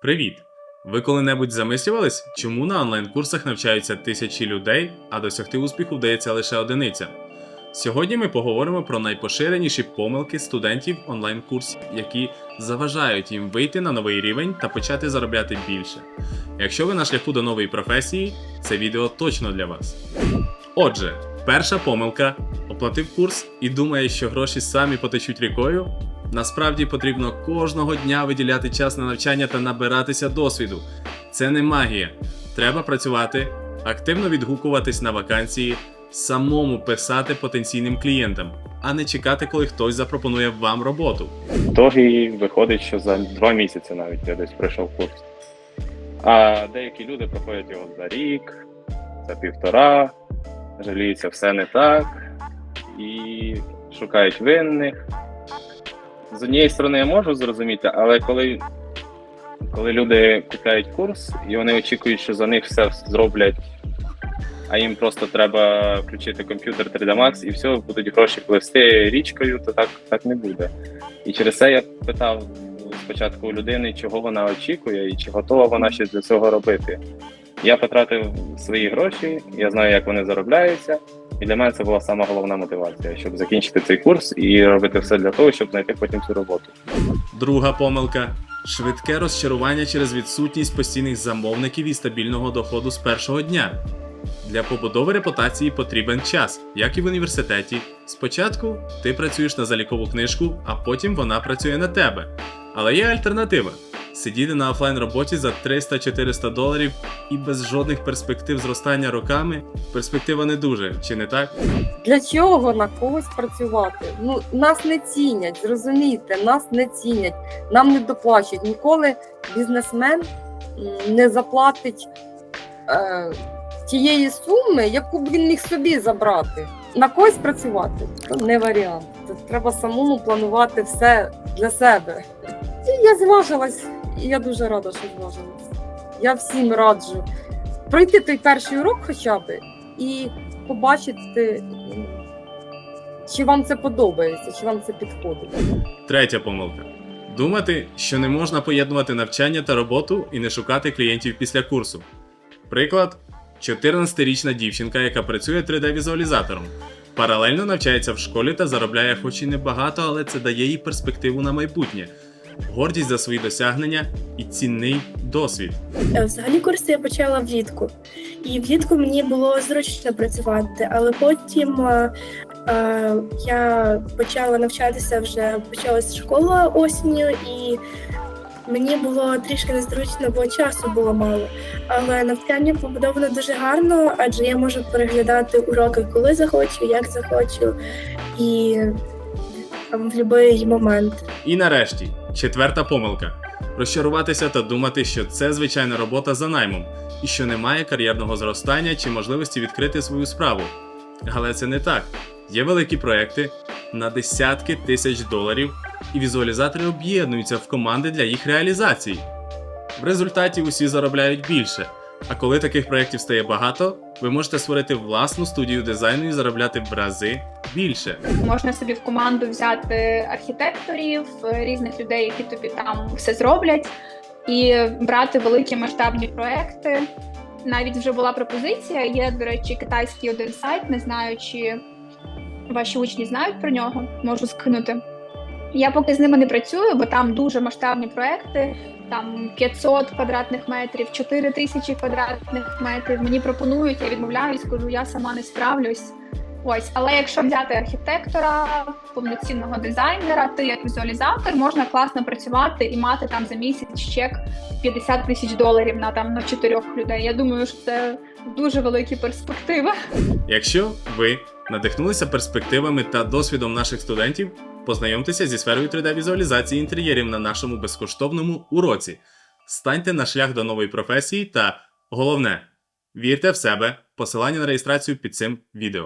Привіт! Ви коли-небудь замислювались, чому на онлайн-курсах навчаються тисячі людей, а досягти успіху вдається лише одиниця? Сьогодні ми поговоримо про найпоширеніші помилки студентів онлайн-курсів, які заважають їм вийти на новий рівень та почати заробляти більше. Якщо ви на шляху до нової професії, це відео точно для вас. Отже, перша помилка оплатив курс і думає, що гроші самі потечуть рікою. Насправді потрібно кожного дня виділяти час на навчання та набиратися досвіду. Це не магія. Треба працювати, активно відгукуватись на вакансії, самому писати потенційним клієнтам, а не чекати, коли хтось запропонує вам роботу. ітогі виходить, що за два місяці навіть я десь пройшов курс. А деякі люди проходять його за рік, за півтора, жаліються, все не так і шукають винних. З однієї сторони, я можу зрозуміти, але коли, коли люди купляють курс і вони очікують, що за них все зроблять, а їм просто треба включити комп'ютер 3D Max і все, будуть гроші пливсти річкою, то так, так не буде. І через це я питав спочатку у людини, чого вона очікує і чи готова вона щось для цього робити. Я потратив свої гроші, я знаю, як вони заробляються, і для мене це була сама головна мотивація, щоб закінчити цей курс і робити все для того, щоб знайти потім цю роботу. Друга помилка швидке розчарування через відсутність постійних замовників і стабільного доходу з першого дня. Для побудови репутації потрібен час, як і в університеті. Спочатку ти працюєш на залікову книжку, а потім вона працює на тебе. Але є альтернатива: сидіти на офлайн роботі за 300-400 доларів і без жодних перспектив зростання роками. Перспектива не дуже, чи не так? Для чого на когось працювати? Ну нас не цінять, зрозумійте, нас не цінять, нам не доплачують. Ніколи бізнесмен не заплатить е, тієї суми, яку б він міг собі забрати. На когось працювати то не варіант. Треба самому планувати все для себе. І я зважилась, і я дуже рада, що зважилась. Я всім раджу пройти той перший урок хоча б і побачити, чи вам це подобається, чи вам це підходить. Третя помилка. Думати, що не можна поєднувати навчання та роботу і не шукати клієнтів після курсу. Приклад: 14-річна дівчинка, яка працює 3D-візуалізатором. Паралельно навчається в школі та заробляє хоч і небагато, але це дає їй перспективу на майбутнє, гордість за свої досягнення і цінний досвід. Е, Взагалі курси я почала влітку, і влітку мені було зручно працювати, але потім е, е, я почала навчатися вже почалась школа осінню, і мені було трішки незручно, бо часу було мало. Але навчання побудовано дуже гарно, адже я можу переглядати уроки, коли захочу, як захочу, і там, в будь-який момент. І нарешті, четверта помилка: розчаруватися та думати, що це звичайна робота за наймом, і що немає кар'єрного зростання чи можливості відкрити свою справу. Але це не так. Є великі проекти на десятки тисяч доларів, і візуалізатори об'єднуються в команди для їх реалізації. В результаті усі заробляють більше. А коли таких проєктів стає багато, ви можете створити власну студію дизайну і заробляти в рази більше. Можна собі в команду взяти архітекторів, е, різних людей, які тобі там все зроблять, і брати великі масштабні проекти. Навіть вже була пропозиція. Є, до речі, китайський один сайт. Не знаю, чи ваші учні знають про нього. Можу скинути. Я поки з ними не працюю, бо там дуже масштабні проекти. Там 500 квадратних метрів, 4 тисячі квадратних метрів. Мені пропонують, я відмовляюсь, кажу, я сама не справлюсь. Ось, але якщо взяти архітектора, повноцінного дизайнера, ти як візуалізатор, можна класно працювати і мати там за місяць чек 50 тисяч доларів на там на чотирьох людей. Я думаю, що це дуже великі перспективи. Якщо ви надихнулися перспективами та досвідом наших студентів, познайомтеся зі сферою 3D-візуалізації інтер'єрів на нашому безкоштовному уроці. Станьте на шлях до нової професії та головне, вірте в себе. Посилання на реєстрацію під цим відео.